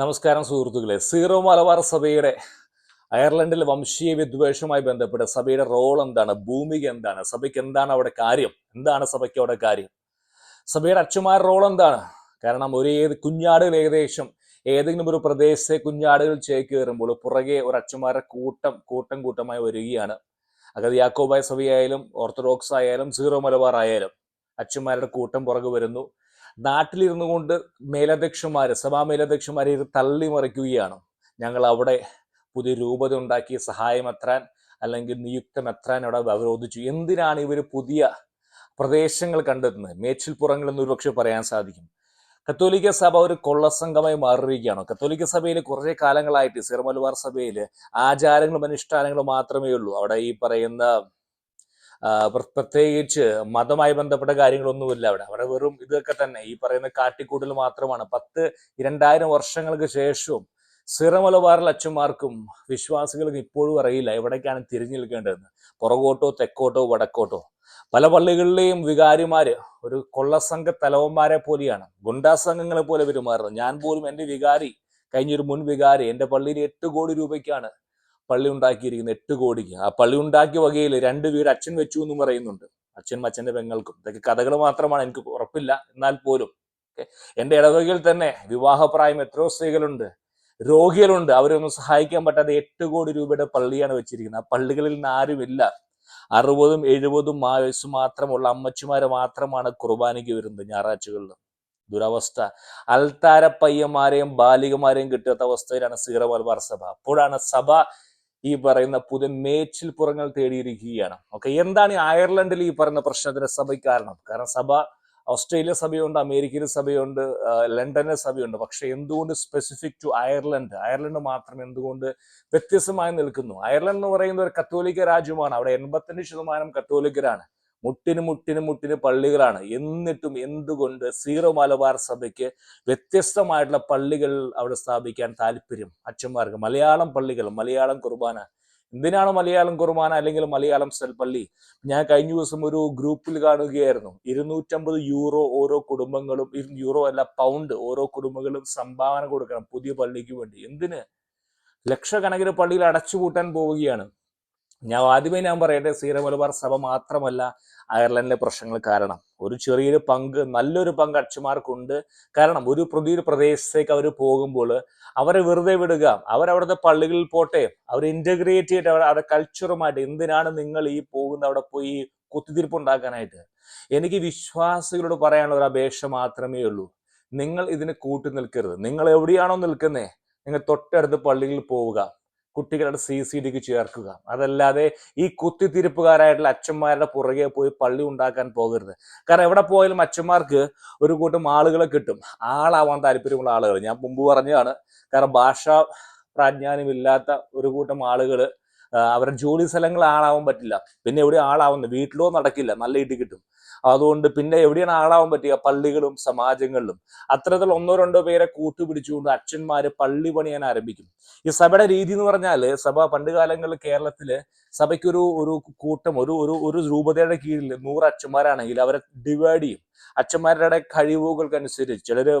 നമസ്കാരം സുഹൃത്തുക്കളെ. സീറോ മലബാർ സഭയുടെ അയർലൻഡിൽ വംശീയ വിദ്വേഷവുമായി ബന്ധപ്പെട്ട് സഭയുടെ റോൾ എന്താണ്? ഭൂമിക എന്താണ്? സഭയ്ക്ക് എന്താണ് അവിടെ കാര്യം? എന്താണ് സഭയ്ക്ക് അവിടെ കാര്യം? സഭയുടെ അച്ഛന്മാരുടെ റോൾ എന്താണ്? കാരണം ഒരു ഏത് കുഞ്ഞാടുകൾ ഏകദേശം ഏതെങ്കിലും ഒരു പ്രദേശത്തെ കുഞ്ഞാടുകൾ ചേക്കേറുമ്പോൾ പുറകെ ഒരു അച്ഛന്മാരുടെ കൂട്ടം കൂട്ടം കൂട്ടമായി വരികയാണ്. അതായത് യാക്കോബായ സഭയായാലും ഓർത്തഡോക്സ് ആയാലും സീറോ മലബാർ ആയാലും അച്ഛന്മാരുടെ കൂട്ടം പുറകെ വരുന്നു. നാട്ടിലിരുന്നു കൊണ്ട് മേലധ്യക്ഷന്മാർ സഭാ മേലധ്യക്ഷന്മാരെ ഇത് തള്ളി മറിക്കുകയാണ്. ഞങ്ങൾ അവിടെ പുതിയ രൂപത ഉണ്ടാക്കി സഹായമെത്രാൻ അല്ലെങ്കിൽ നിയുക്തമെത്രാൻ അവിടെ അവരോധിച്ചു. എന്തിനാണ് ഇവർ പുതിയ പ്രദേശങ്ങൾ കണ്ടെത്തുന്നത്? മേച്ചിൽപ്പുറങ്ങൾ എന്ന് ഒരുപക്ഷെ പറയാൻ സാധിക്കും. കത്തോലിക്ക സഭ ഒരു കൊള്ളസംഘമായി മാറിയിരിക്കുകയാണ്. കത്തോലിക്ക സഭയിൽ കുറേ കാലങ്ങളായിട്ട് സിറമലബാർ സഭയിൽ ആചാരങ്ങളും അനുഷ്ഠാനങ്ങളും മാത്രമേ ഉള്ളൂ. അവിടെ ഈ പറയുന്ന പ്രത്യേകിച്ച് മതമായി ബന്ധപ്പെട്ട കാര്യങ്ങളൊന്നുമില്ല അവിടെ. അവിടെ വെറും ഇതൊക്കെ തന്നെ. ഈ പറയുന്ന കാട്ടിക്കൂടൽ മാത്രമാണ്. പത്ത് രണ്ടായിരം വർഷങ്ങൾക്ക് ശേഷവും സിറമലബാറിൽ അച്ഛന്മാർക്കും വിശ്വാസികൾക്കും ഇപ്പോഴും അറിയില്ല എവിടേക്കാണ് തിരിഞ്ഞു നിൽക്കേണ്ടതെന്ന്. പുറകോട്ടോ തെക്കോട്ടോ വടക്കോട്ടോ. പല പള്ളികളിലെയും വികാരിമാര് ഒരു കൊള്ളസംഘ തലവന്മാരെ പോലെയാണ്. ഗുണ്ടാ സംഘങ്ങളെ പോലെ പെരുമാറുന്നത് ഞാൻ പോലും എന്റെ വികാരി കഴിഞ്ഞൊരു മുൻ വികാരി എന്റെ പള്ളിയിൽ എട്ട് കോടി രൂപയ്ക്കാണ് പള്ളി ഉണ്ടാക്കിയിരിക്കുന്നത് എട്ട് കോടിക്ക്. ആ പള്ളി ഉണ്ടാക്കിയ വകയിൽ രണ്ട് വീട് അച്ഛൻ വെച്ചു എന്നും പറയുന്നുണ്ട്. അച്ഛനും അച്ഛന്റെ പെങ്ങൾക്കും. ഇതൊക്കെ കഥകൾ മാത്രമാണ്. എനിക്ക് ഉറപ്പില്ല. എന്നാൽ പോലും. എന്റെ ഇടവകയിൽ തന്നെ വിവാഹപ്രായം എത്രയോ സ്ത്രീകളുണ്ട്. രോഗികളുണ്ട്. അവരൊന്നും സഹായിക്കാൻ പറ്റാതെ എട്ട് കോടി രൂപയുടെ പള്ളിയാണ് വെച്ചിരിക്കുന്നത്. ആ പള്ളികളിൽ നിന്ന് ആരുമില്ല. അറുപതും എഴുപതും ആ വയസ്സ് മാത്രമുള്ള അമ്മച്ചിമാര് മാത്രമാണ് കുർബാനയ്ക്ക് വരുന്നത് ഞായറാഴ്ചകളിൽ ദുരവസ്ഥ. അൽത്താര പയ്യന്മാരെയും ബാലികമാരെയും കിട്ടാത്ത അവസ്ഥയിലാണ് സീറ സഭ. അപ്പോഴാണ് സഭ ഈ പറയുന്ന പുതിയ മേച്ചിൽ പുറങ്ങൾ തേടിയിരിക്കുകയാണ്. ഓക്കെ എന്താണ് ഈ അയർലൻഡിൽ ഈ പറയുന്ന പ്രശ്നത്തിന് സഭയ്ക്ക് കാരണം? കാരണം സഭ ഓസ്ട്രേലിയ സഭയുണ്ട് അമേരിക്കയിൽ സഭയുണ്ട് ലണ്ടനിലെ സഭയുണ്ട്. പക്ഷെ എന്തുകൊണ്ട് സ്പെസിഫിക് ടു അയർലൻഡ്? അയർലൻഡ് മാത്രം എന്തുകൊണ്ട് വ്യത്യസ്തമായി നിൽക്കുന്നു? അയർലൻഡ് എന്ന് പറയുന്ന ഒരു കത്തോലിക്ക രാജ്യമാണ്. അവിടെ എൺപത്തഞ്ച് ശതമാനം കത്തോലിക്കരാണ്. മുട്ടിന് മുട്ടിന് മുട്ടിന് പള്ളികളാണ്. എന്നിട്ടും എന്തുകൊണ്ട് സീറോ മലബാർ സഭയ്ക്ക് വ്യത്യസ്തമായിട്ടുള്ള പള്ളികൾ അവിടെ സ്ഥാപിക്കാൻ താല്പര്യം? അച്ഛന്മാർക്ക് മലയാളം പള്ളികൾ മലയാളം കുർബാന. എന്തിനാണ് മലയാളം കുർബാന അല്ലെങ്കിൽ മലയാളം പള്ളി? ഞാൻ കഴിഞ്ഞ ദിവസം ഒരു ഗ്രൂപ്പിൽ കാണുകയായിരുന്നു. ഇരുന്നൂറ്റമ്പത് യൂറോ ഓരോ കുടുംബങ്ങളും യൂറോ അല്ല പൗണ്ട് ഓരോ കുടുംബങ്ങളും സംഭാവന കൊടുക്കണം പുതിയ പള്ളിക്ക് വേണ്ടി. എന്തിന്? ലക്ഷക്കണക്കിന് പള്ളിയിൽ അടച്ചുപൂട്ടാൻ പോവുകയാണ്. ഞാൻ ആദ്യമേ ഞാൻ പറയട്ടെ സീറോ മലബാർ സഭ മാത്രമല്ല അയർലൻഡിലെ പ്രശ്നങ്ങൾ കാരണം. ഒരു ചെറിയൊരു പങ്ക് നല്ലൊരു പങ്ക് അച്ഛന്മാർക്കുണ്ട്. കാരണം ഒരു പുതിയൊരു പ്രദേശത്തേക്ക് അവർ പോകുമ്പോൾ അവരെ വെറുതെ വിടുക. അവരവിടുത്തെ പള്ളികളിൽ പോട്ടെ അവർ ഇന്റഗ്രേറ്റ് ചെയ്തിട്ട് അവരുടെ കൾച്ചറുമായിട്ട് എന്തിനാണ് നിങ്ങൾ ഈ പോകുന്ന അവിടെ പോയി കുത്തിത്തിരിപ്പ് ഉണ്ടാക്കാനായിട്ട്? എനിക്ക് വിശ്വാസികളോട് പറയാനുള്ള ഒരു അപേക്ഷ മാത്രമേ ഉള്ളൂ. നിങ്ങൾ ഇതിന് കൂട്ടി നിൽക്കരുത് നിങ്ങൾ എവിടെയാണോ നിൽക്കുന്നേ നിങ്ങൾ തൊട്ടടുത്ത് പള്ളികളിൽ പോവുക. കുട്ടികളുടെ സി സി ഡിക്ക് ചേർക്കുക. അതല്ലാതെ ഈ കുത്തിത്തിരിപ്പുകാരായിട്ടുള്ള അച്ഛന്മാരുടെ പുറകെ പോയി പള്ളി ഉണ്ടാക്കാൻ പോകരുത്. കാരണം എവിടെ പോയാലും അച്ഛന്മാർക്ക് ഒരു കൂട്ടം ആളുകളെ കിട്ടും. ആളാവാൻ താല്പര്യമുള്ള ആളുകൾ ഞാൻ മുമ്പ് പറഞ്ഞതാണ് കാരണം ഭാഷാ പ്രാജ്ഞാനമില്ലാത്ത ഒരു കൂട്ടം ആളുകൾ അവരുടെ ജോലി സ്ഥലങ്ങൾ ആളാവാൻ പറ്റില്ല. പിന്നെ എവിടെ ആളാവുന്നത് വീട്ടിലോ നടക്കില്ല നല്ല ഇടി കിട്ടും. അതുകൊണ്ട് പിന്നെ എവിടെയാണ് ആളാവാൻ പറ്റുക? പള്ളികളും സമാജങ്ങളിലും. അത്തരത്തിൽ ഒന്നോ രണ്ടോ പേരെ കൂട്ടുപിടിച്ചുകൊണ്ട് അച്ഛന്മാര് പള്ളി പണിയാൻ ആരംഭിക്കും. ഈ സഭയുടെ രീതി എന്ന് പറഞ്ഞാൽ സഭ പണ്ട് കാലങ്ങളിൽ കേരളത്തിൽ സഭയ്ക്കൊരു ഒരു കൂട്ടം ഒരു ഒരു ഒരു രൂപതയുടെ കീഴിൽ നൂറ് അച്ഛന്മാരാണെങ്കിൽ അവരെ ഡിവൈഡ് ചെയ്യും. അച്ഛന്മാരുടെ കഴിവുകൾക്കനുസരിച്ച് ചിലര്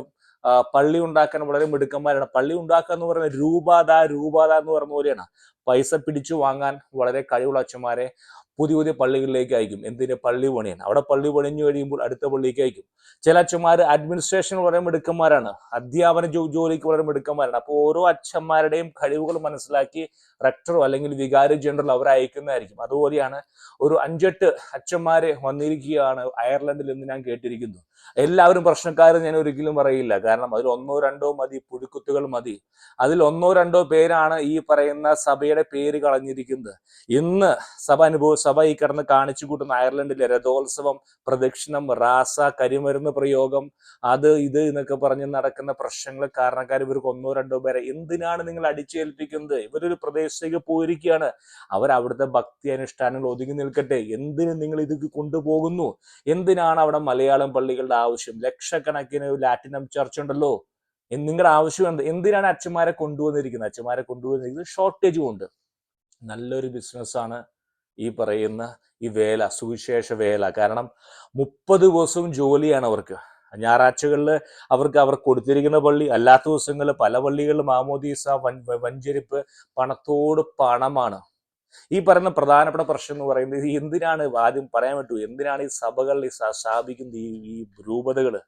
പള്ളി ഉണ്ടാക്കാൻ വളരെ മിടുക്കന്മാരാണ്. പള്ളി ഉണ്ടാക്കുക എന്ന് പറയുന്നത് രൂപാത രൂപാത എന്ന് പറഞ്ഞ പോലെയാണ്. പൈസ പിടിച്ചു വാങ്ങാൻ വളരെ കഴിവുള്ള അച്ഛന്മാരെ പുതിയ പുതിയ പള്ളികളിലേക്ക് അയക്കും. എന്തിന്? പള്ളി പണിയാൻ അവിടെ പള്ളി പണിഞ്ഞു കഴിയുമ്പോൾ അടുത്ത പള്ളിക്ക് അയക്കും. ചില അച്ഛന്മാർ അഡ്മിനിസ്ട്രേഷൻ വളരെ മിടുക്കന്മാരാണ്. അധ്യാപന ജോലിക്ക് വളരെ മിടുക്കന്മാരാണ്. അപ്പോൾ ഓരോ അച്ഛന്മാരുടെയും കഴിവുകൾ മനസ്സിലാക്കി റെക്ടറോ അല്ലെങ്കിൽ വികാരി ജനറൽ അവരെ അയക്കുന്നതായിരിക്കും. അതുപോലെയാണ് ഒരു അഞ്ചെട്ട് അച്ഛന്മാരെ വന്നിരിക്കുകയാണ് അയർലൻഡിൽ എന്ന് ഞാൻ കേട്ടിരിക്കുന്നു. എല്ലാവരും പ്രശ്നക്കാരും ഞാൻ ഒരിക്കലും പറയില്ല. കാരണം അതിൽ ഒന്നോ രണ്ടോ മതി പുഴുക്കുത്തുകൾ മതി. അതിൽ ഒന്നോ രണ്ടോ പേരാണ് ഈ പറയുന്ന സഭയുടെ പേര് കളഞ്ഞിരിക്കുന്നത്. ഇന്ന് സഭ അനുഭവ സഭ ഈ കിടന്ന് കാണിച്ചു കൂട്ടുന്ന അയർലൻഡിലെ രഥോത്സവം പ്രദക്ഷിണം റാസ കരിമരുന്ന് പ്രയോഗം അത് ഇത് എന്നൊക്കെ പറഞ്ഞ് നടക്കുന്ന പ്രശ്നങ്ങൾ കാരണക്കാർ ഇവർക്ക് ഒന്നോ രണ്ടോ പേരെ എന്തിനാണ് നിങ്ങൾ അടിച്ചേൽപ്പിക്കുന്നത്? ഇവരൊരു പ്രദേശത്തേക്ക് പോയിരിക്കുകയാണ്. അവർ അവിടുത്തെ ഭക്തി അനുഷ്ഠാനങ്ങൾ ഒതുങ്ങി നിൽക്കട്ടെ. എന്തിന് നിങ്ങൾ ഇത് കൊണ്ടുപോകുന്നു? എന്തിനാണ് അവിടെ മലയാളം പള്ളികളുടെ ആവശ്യം? ലക്ഷക്കണക്കിന് ലാറ്റിനം ചർച്ച് ഉണ്ടല്ലോ. നിങ്ങളുടെ ആവശ്യം എന്ത്? എന്തിനാണ് അച്ഛന്മാരെ കൊണ്ടുവന്നിരിക്കുന്നത്? അച്ഛന്മാരെ കൊണ്ടുവന്നിരിക്കുന്നത് ഷോർട്ടേജും ഉണ്ട്. നല്ലൊരു ബിസിനസ്സാണ് ഈ പറയുന്ന ഈ വേല സുവിശേഷ വേല. കാരണം മുപ്പത് ദിവസവും ജോലിയാണ് അവർക്ക്. ഞായറാഴ്ചകളിൽ അവർക്ക് അവർ കൊടുത്തിരിക്കുന്ന പള്ളി അല്ലാത്ത ദിവസങ്ങളിൽ പല പള്ളികളിലും മാമോദീസ വൻ വഞ്ചരിപ്പ് പണത്തോട് പണമാണ്. ഈ പറയുന്ന പ്രധാനപ്പെട്ട പ്രശ്നം എന്ന് പറയുന്നത് എന്തിനാണ് ആദ്യം പറയാൻ പറ്റൂ? എന്തിനാണ് ഈ സഭകൾ ഈ സ്ഥാ- സ്ഥാപിക്കുന്നത് ഈ ഈ രൂപതകൾ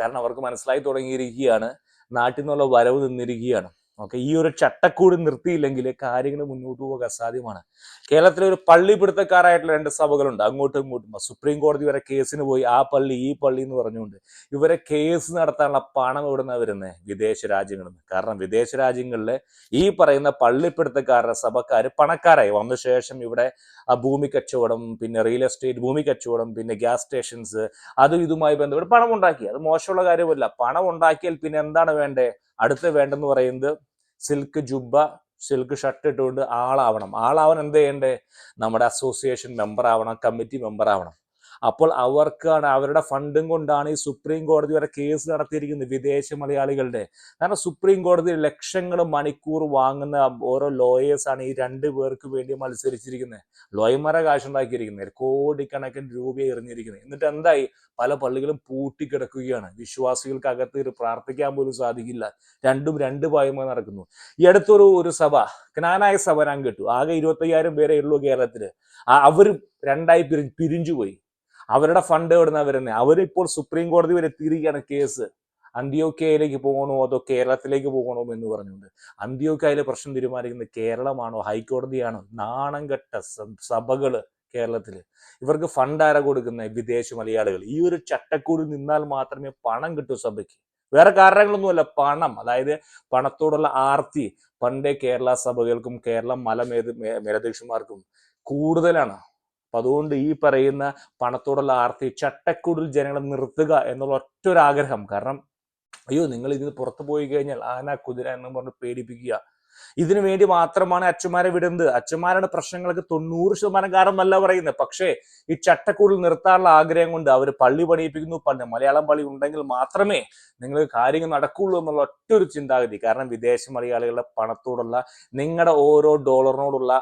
കാരണം അവർക്ക് മനസ്സിലായി തുടങ്ങിയിരിക്കുകയാണ്. നാട്ടിൽ നിന്നുള്ള വരവ് നിന്നിരിക്കുകയാണ്. ഓക്കെ ഈ ഒരു ചട്ടക്കൂട് നിർത്തിയില്ലെങ്കിൽ കാര്യങ്ങൾ മുന്നോട്ട് പോകാൻ സാധ്യമാണ് കേരളത്തിലെ ഒരു പള്ളി പിടുത്തക്കാരായിട്ടുള്ള രണ്ട് സഭകളുണ്ട്. അങ്ങോട്ടും ഇങ്ങോട്ടും. സുപ്രീം കോടതി വരെ കേസിന് പോയി. ആ പള്ളി ഈ പള്ളി എന്ന് പറഞ്ഞുകൊണ്ട് ഇവരെ കേസ് നടത്താനുള്ള പണം എവിടെ നിന്നാണ് വരുന്നത് വിദേശ രാജ്യങ്ങളിൽ നിന്ന്. കാരണം വിദേശ രാജ്യങ്ങളിലെ ഈ പറയുന്ന പള്ളിപ്പിടുത്തക്കാരുടെ സഭക്കാർ പണക്കാരായി. വന്ന ശേഷം ഇവിടെ ഭൂമി കച്ചവടം പിന്നെ റിയൽ എസ്റ്റേറ്റ് ഭൂമി കച്ചവടം പിന്നെ ഗ്യാസ് സ്റ്റേഷൻസ് അതും ഇതുമായി ബന്ധപ്പെട്ട് പണം ഉണ്ടാക്കി അത് മോശമുള്ള കാര്യമല്ല. പണം ഉണ്ടാക്കിയാൽ പിന്നെ എന്താണ് വേണ്ടേ? അടുത്ത് വേണ്ടെന്ന് പറയുന്നത് സിൽക്ക് ജുബ്ബ സിൽക്ക് ഷർട്ട് ഇട്ടുകൊണ്ട് ആളാവണം. ആളാവാൻ എന്ത് ചെയ്യണ്ടേ? നമ്മുടെ അസോസിയേഷൻ മെമ്പർ ആവണം കമ്മിറ്റി മെമ്പർ ആവണം അപ്പോൾ അവർക്കാണ് അവരുടെ ഫണ്ടും കൊണ്ടാണ് ഈ സുപ്രീം കോടതി വരെ കേസ് നടത്തിയിരിക്കുന്നത് വിദേശ മലയാളികളുടെ. കാരണം സുപ്രീം കോടതി ലക്ഷങ്ങൾ മണിക്കൂർ വാങ്ങുന്ന ഓരോ ലോയേഴ്സാണ് ഈ രണ്ട് പേർക്ക് വേണ്ടി മത്സരിച്ചിരിക്കുന്നത്. ലോയർമാരെ കാശുണ്ടാക്കിയിരിക്കുന്നത്. കോടിക്കണക്കിന് രൂപ എറിഞ്ഞിരിക്കുന്നത്. എന്നിട്ട് എന്തായി? പല പള്ളികളും പൂട്ടിക്കിടക്കുകയാണ്. വിശ്വാസികൾക്ക് അകത്ത് ഒരു പ്രാർത്ഥിക്കാൻ പോലും സാധിക്കില്ല. രണ്ടും രണ്ട് പായമായി നടക്കുന്നു. ഈ അടുത്തൊരു ഒരു സഭ ജ്ഞാനായ സഭ ഞാൻ കേട്ടു. ആകെ ഇരുപത്തയ്യായിരം പേരെ ഉള്ളൂ കേരളത്തിൽ. ആ അവർ രണ്ടായി പിരി പിരിഞ്ഞുപോയി. അവരുടെ ഫണ്ട് എവിടുന്ന വരുന്നത് അവരിപ്പോൾ സുപ്രീം കോടതി വരെ എത്തിയിരിക്കുകയാണ് കേസ് അന്ത്യോക്കയിലേക്ക് പോകണോ അതോ കേരളത്തിലേക്ക് പോകണോ എന്ന് പറഞ്ഞുകൊണ്ട്. അന്ത്യോക്കയിലെ പ്രശ്നം തീരുമാനിക്കുന്നത് കേരളമാണോ? ഹൈക്കോടതിയാണോ? നാണം കെട്ട സഭകൾ കേരളത്തിൽ ഇവർക്ക് ഫണ്ട് ആരാ കൊടുക്കുന്ന വിദേശ മലയാളികൾ. ഈ ഒരു ചട്ടക്കൂടി നിന്നാൽ മാത്രമേ പണം കിട്ടൂ സഭയ്ക്ക്. വേറെ കാരണങ്ങളൊന്നുമല്ല പണം. അതായത് പണത്തോടുള്ള ആർത്തി പണ്ടേ കേരള സഭകൾക്കും കേരള മലമേത് മേധ മേലധ്യക്ഷന്മാർക്കും കൂടുതലാണ്. അപ്പൊ അതുകൊണ്ട് ഈ പറയുന്ന പണത്തോടുള്ള ആർത്തി ചട്ടക്കൂടിൽ ജനങ്ങളെ നിർത്തുക എന്നുള്ള ഒറ്റ ഒരു ആഗ്രഹം കാരണം അയ്യോ നിങ്ങൾ ഇതിന് പുറത്തു പോയി കഴിഞ്ഞാൽ ആന കുതിര എന്ന് പറഞ്ഞ് പേടിപ്പിക്കുക. ഇതിനു വേണ്ടി മാത്രമാണ് അച്ഛന്മാരെ വിടുന്നത്. അച്ഛന്മാരുടെ പ്രശ്നങ്ങൾക്ക് തൊണ്ണൂറ് ശതമാനം കാരണമല്ല പറയുന്നത്. പക്ഷേ ഈ ചട്ടക്കൂടിൽ നിർത്താനുള്ള ആഗ്രഹം കൊണ്ട് അവർ പള്ളി പണിയിപ്പിക്കുന്നു. പണ്ട് മലയാളം പള്ളി ഉണ്ടെങ്കിൽ മാത്രമേ നിങ്ങൾക്ക് കാര്യങ്ങൾ നടക്കുള്ളൂ എന്നുള്ള ഒറ്റ ഒരു ചിന്താഗതി. കാരണം വിദേശ മലയാളികളുടെ പണത്തോടുള്ള നിങ്ങളുടെ ഓരോ ഡോളറിനോടുള്ള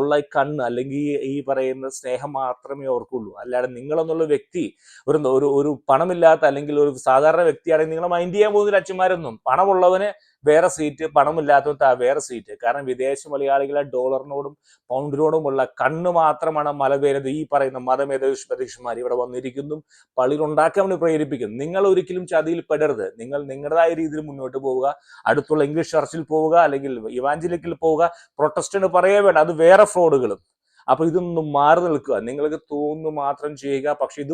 ഉള്ള കണ്ണ് അല്ലെങ്കിൽ ഈ പറയുന്ന സ്നേഹം മാത്രമേ ഓർക്കുള്ളൂ അല്ലാതെ നിങ്ങളെന്നുള്ള വ്യക്തി ഒരു ഒരു ഒരു പണമില്ലാത്ത അല്ലെങ്കിൽ ഒരു സാധാരണ വ്യക്തിയാണെങ്കിൽ നിങ്ങളെ മൈൻഡ് ചെയ്യാൻ പോകുന്നില്ല അച്ഛന്മാരൊന്നും. പണമുള്ളവന് വേറെ സീറ്റ് പണമില്ലാത്തവൻ വേറെ സീറ്റ് കാരണം വിദേശ മലയാളികളെ ഡോളറിനോടും പൗണ്ടിനോടുമുള്ള കണ്ണ് മാത്രമാണ് മലവേരത് ഈ പറയുന്ന മതമേധീക്ഷന്മാർ ഇവിടെ വന്നിരിക്കുന്നു. പള്ളിയിലുണ്ടാക്കാൻ വേണ്ടി പ്രേരിപ്പിക്കുന്നു. നിങ്ങൾ ഒരിക്കലും ചതിയിൽ പെടരുത്. നിങ്ങൾ നിങ്ങളുടേതായ രീതിയിൽ മുന്നോട്ട് പോവുക. അടുത്തുള്ള ഇംഗ്ലീഷ് ചർച്ചിൽ പോവുക അല്ലെങ്കിൽ ഇവാഞ്ചലിക്കിൽ പോവുക. പ്രൊട്ടസ്റ്റന്റ് പറയേ വേണ്ട. അത് വേറെ ഫ്രോഡുകളും അപ്പൊ ഇതൊന്നും മാറി നിൽക്കുക. നിങ്ങൾക്ക് തോന്നുന്നു മാത്രം ചെയ്യുക. പക്ഷെ ഇത്